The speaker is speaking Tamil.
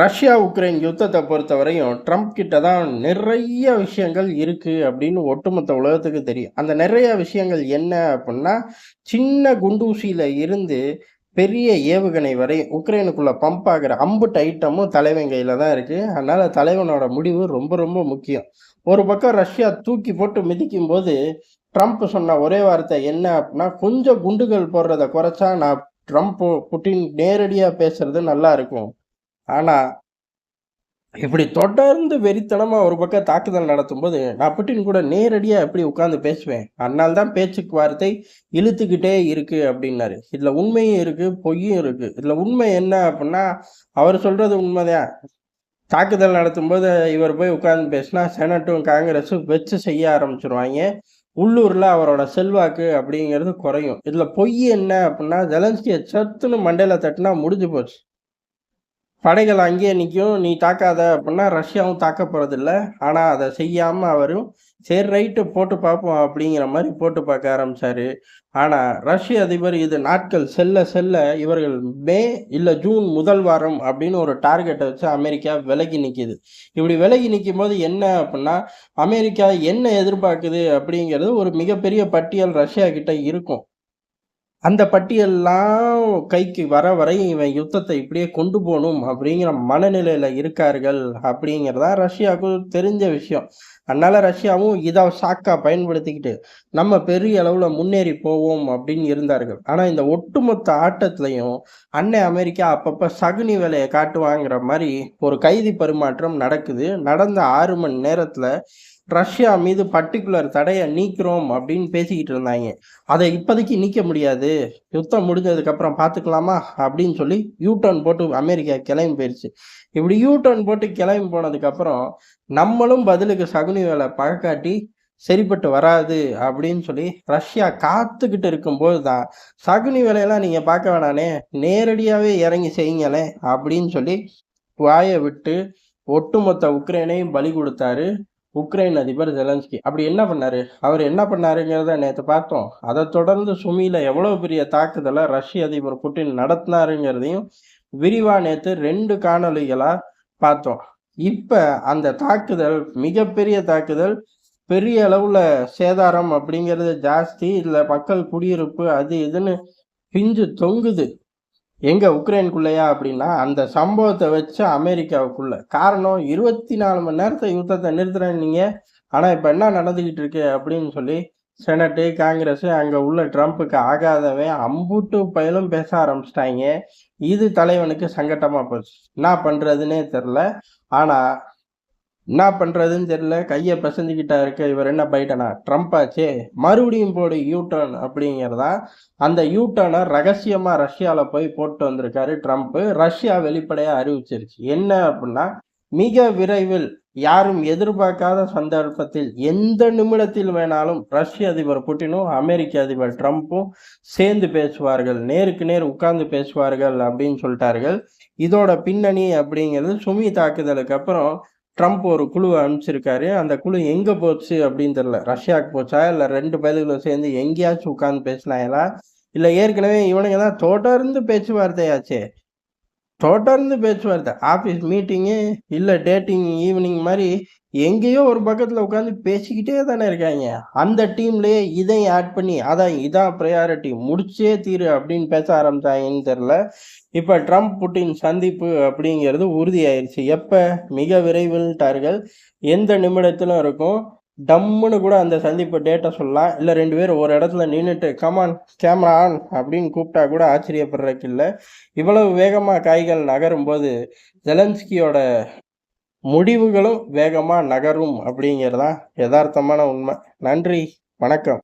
ரஷ்யா உக்ரைன் யுத்தத்தை பொறுத்தவரையும் ட்ரம்ப் கிட்ட தான் நிறைய விஷயங்கள் இருக்குது அப்படின்னு ஒட்டுமொத்த உலகத்துக்கு தெரியும். அந்த நிறைய விஷயங்கள் என்ன அப்படின்னா சின்ன குண்டூசியில் இருந்து பெரிய ஏவுகணை வரை உக்ரைனுக்குள்ள பம்ப் ஆகிற அம்புட்டு ஐட்டமும் தலைவன் கையில் தான் இருக்குது அதனால் தலைவனோட முடிவு ரொம்ப ரொம்ப முக்கியம். ஒரு பக்கம் ரஷ்யா தூக்கி போட்டு மிதிக்கும் போது ட்ரம்ப் சொன்ன ஒரே வார்த்தை என்ன அப்படின்னா கொஞ்சம் குண்டுகள் போடுறத குறைச்சா நான் ட்ரம்ப் புட்டின் நேரடியாக பேசுறது நல்லா இருக்கும். ஆனால் இப்படி தொடர்ந்து வெறித்தனமாக ஒரு பக்கம் தாக்குதல் நடத்தும்போது நான் புட்டின் கூட நேரடியாக எப்படி உட்காந்து பேசுவேன்? அதனால தான் பேச்சுக்கு வார்த்தை இழுத்துக்கிட்டே இருக்குது அப்படின்னாரு. இதில் உண்மையும் இருக்குது பொய்யும் இருக்குது இதில் உண்மை என்ன அப்படின்னா அவர் சொல்கிறது உண்மைதான். தாக்குதல் நடத்தும்போது இவர் போய் உட்காந்து பேசினா செனட்டும் காங்கிரஸும் வச்சு செய்ய ஆரம்பிச்சிருவாங்க. உள்ளூரில் அவரோட செல்வாக்கு அப்படிங்கிறது குறையும். இதில் பொய் என்ன அப்படின்னா ஜெலன்ஸ்கியை சத்துன்னு மண்டையில் தட்டினா முடிஞ்சு போச்சு. படைகள் அங்கேயே நிற்கும் நீ தாக்காத அப்படின்னா ரஷ்யாவும் தாக்க போகிறதில்ல ஆனால் அதை செய்யாமல் அவரும் சரி ரைட்டு போட்டு பார்ப்போம் அப்படிங்கிற மாதிரி போட்டு பார்க்க ஆரம்பித்தார் ஆனால் ரஷ்ய அதிபர் இது நாட்கள் செல்ல செல்ல இவர்கள் மே இல்லை ஜூன் முதல் வாரம் அப்படின்னு ஒரு டார்கெட்டை வச்சு அமெரிக்கா விலகி நிற்கிது இப்படி விலகி நிற்கும் போது என்ன அப்படின்னா அமெரிக்கா என்ன எதிர்பார்க்குது அப்படிங்கிறது ஒரு மிகப்பெரிய பட்டியல் ரஷ்யா கிட்ட இருக்கும். அந்த பட்டியல்லாம் கைக்கு வர வரை இவன் யுத்தத்தை இப்படியே கொண்டு போகணும் அப்படிங்கிற மனநிலையில இருக்கார்கள் அப்படிங்கிறதா ரஷ்யாவுக்கு தெரிஞ்ச விஷயம். அதனால ரஷ்யாவும் இதை சாக்காக பயன்படுத்திக்கிட்டு நம்ம பெரிய அளவுல முன்னேறி போவோம் அப்படின்னு இருந்தார்கள். ஆனா இந்த ஒட்டுமொத்த ஆட்டத்திலையும் அன்னை அமெரிக்கா அப்பப்ப சகுனி வேலையை காட்டுவாங்கிற மாதிரி ஒரு கைதி பரிமாற்றம் நடக்குது. நடந்த ஆறு மணி நேரத்துல ரஷ்யா மீது பர்டிகுலர் தடையை நீக்கிறோம் அப்படின்னு பேசிக்கிட்டு இருந்தாங்க. அதை இப்போதைக்கு நீக்க முடியாது. யுத்தம் முடிஞ்சதுக்கப்புறம் பார்த்துக்கலாமா? அப்படின்னு சொல்லி யூ டர்ன் போட்டு அமெரிக்கா கிளம்பி போயிடுச்சு இப்படி யூ டர்ன் போட்டு கிளம்பி போனதுக்கப்புறம் நம்மளும் பதிலுக்கு சகுனி வேலை பழக்காட்டி சரிப்பட்டு வராது அப்படின்னு சொல்லி ரஷ்யா காத்துக்கிட்டு இருக்கும்போது தான் சகுனி வேலையெல்லாம் நீங்கள் பார்க்க வேணானே நேரடியாகவே இறங்கி செய்யுங்களேன் அப்படின்னு சொல்லி வாயை விட்டு ஒட்டுமொத்த உக்ரைனையும் பலி கொடுத்தாரு. உக்ரைன் அதிபர் ஜெலன்ஸ்கி. அப்படி என்ன பண்ணாரு? அவர் என்ன பண்ணாருங்கிறத நேற்று பார்த்தோம். அதை தொடர்ந்து சுமியில எவ்வளவு பெரிய தாக்குதலை ரஷ்ய அதிபர் புட்டின் நடத்தினாருங்கிறதையும் விரிவா நேற்று ரெண்டு காணொலிகளா பார்த்தோம். இப்ப அந்த தாக்குதல் மிகப்பெரிய தாக்குதல் பெரிய அளவுல சேதாரம் அப்படிங்கிறது ஜாஸ்தி. இதுல மக்கள் குடியிருப்பு அது இதுன்னு பிஞ்சு தொங்குது. எங்கே உக்ரைனுக்குள்ளேயா அப்படின்னா அந்த சம்பவத்தை வச்சு அமெரிக்காவுக்குள்ளே. காரணம் இருபத்தி நாலு மணி நேரத்தை யுத்தத்தை நிறுத்துறேன்னீங்க ஆனால் இப்போ என்ன நடந்துக்கிட்டு இருக்கு அப்படின்னு சொல்லி செனட்டு காங்கிரஸ் அங்கே உள்ள ட்ரம்ப்புக்கு ஆகாதவன் அம்புட்டு பயலும் பேச ஆரம்பிச்சிட்டாங்க. இது தலைவனுக்கு சங்கட்டமாக போச்சு. என்ன பண்ணுறதுன்னே தெரில ஆனால் என்ன பண்ணுறதுன்னு தெரியல. கையை பிசைஞ்சுக்கிட்டா இருக்க. இவர் என்ன பைட்டனா? ட்ரம்ப் ஆச்சே. மறுபடியும் போடு யூட்டர்ன் அப்படிங்கிறதா? அந்த யூட்டர்னை ரகசியமாக ரஷ்யாவில் போய் போட்டு வந்திருக்காரு ட்ரம்ப்பு ரஷ்யா வெளிப்படையாக அறிவிச்சிருச்சு. என்ன அப்படின்னா மிக விரைவில் யாரும் எதிர்பார்க்காத சந்தர்ப்பத்தில் எந்த நிமிடத்தில் வேணாலும் ரஷ்ய அதிபர் புட்டினும் அமெரிக்க அதிபர் ட்ரம்ப்பும் சேர்ந்து பேசுவார்கள். நேருக்கு நேர் உட்கார்ந்து பேசுவார்கள் அப்படின்னு சொல்லிட்டார்கள். இதோட பின்னணி அப்படிங்கிறது சுமி தாக்குதலுக்கு அப்புறம் ட்ரம்ப் ஒரு குழுவை அனுப்பிச்சிருக்காரு. அந்த குழு எங்கே போச்சு அப்படின்னு தெரில ரஷ்யாவுக்கு போச்சா? இல்லை ரெண்டு பேர்களும் சேர்ந்து எங்கேயாச்சும் உட்காந்து பேசினாங்களா? இல்லை ஏற்கனவே இவனுங்க தான் தொடர்ந்து பேச்சுவார்த்தையாச்சே. தொடர்ந்து பேச்சுவார்த்தை. ஆஃபீஸ் மீட்டிங்கு இல்லை டேட்டிங் ஈவினிங் மாதிரி எங்கேயோ ஒரு பக்கத்தில் உட்காந்து பேசிக்கிட்டே தானே இருக்காங்க. அந்த டீம்லேயே இதையும் ஆட் பண்ணி அதான் இதான் ப்ரையாரிட்டி முடிச்சே தீரு அப்படின்னு பேச ஆரம்பித்தாங்கன்னு தெரில இப்போ ட்ரம்ப் புட்டின் சந்திப்பு அப்படிங்கிறது உறுதியாயிருச்சு. எப்போ? மிக விரைவில்ட்டார்கள் எந்த நிமிடத்திலும் இருக்கும். டம்முன்னு கூட அந்த சந்திப்பு டேட்டை சொல்லலாம். இல்லை ரெண்டு பேரும் ஒரு இடத்துல நின்றுட்டு கமான் கேமரா ஆன் அப்படின்னு கூப்பிட்டா கூட ஆச்சரியப்படுறதுக்கு இல்லை. இவ்வளவு வேகமாக காய்கள் நகரும் போது ஜெலன்ஸ்கியோட முடிவுகளும் வேகமாக நகரும் அப்படிங்கிறதான் யதார்த்தமான உண்மை. நன்றி. வணக்கம்.